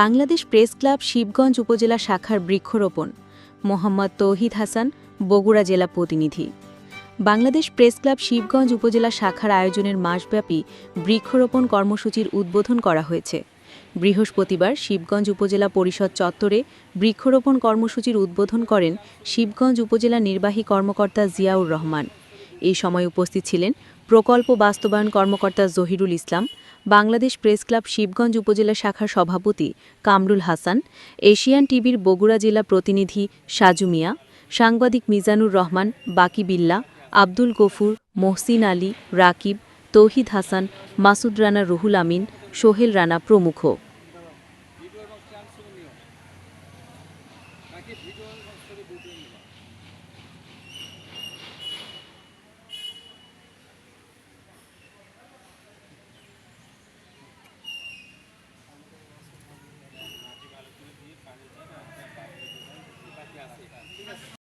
Bangladesh press club Shibganj উপজেলা শাখার বৃক্ষরোপণ। মোহাম্মদ তৌহিদ হাসান, বগুড়া জেলা প্রতিনিধি। বাংলাদেশ প্রেস ক্লাব শিবগঞ্জ উপজেলা শাখার আয়োজনের মাসব্যাপী বৃক্ষরোপণ কর্মসূচির উদ্বোধন করা হয়েছে। বৃহস্পতিবার শিবগঞ্জ উপজেলা পরিষদ চত্বরে বৃক্ষরোপণ কর্মসূচির উদ্বোধন করেন শিবগঞ্জ উপজেলা নির্বাহী কর্মকর্তা জিয়াউর রহমান। এই সময় উপস্থিত ছিলেন প্রকল্প বাস্তবায়ন কর্মকর্তা জহিরুল ইসলাম, বাংলাদেশ প্রেস ক্লাব শিবগঞ্জ উপজেলা শাখার সভাপতি কামরুল হাসান, এশিয়ান টিভির বগুড়া জেলা প্রতিনিধি সাজু মিয়া, সাংবাদিক মিজানুর রহমান, বাকি বিল্লা, আব্দুল গফুর, মোহসিন আলী, রাকিব, তৌহিদ হাসান, মাসুদ রানা রুহুল আমিন, সোহেল রানা প্রমুখ।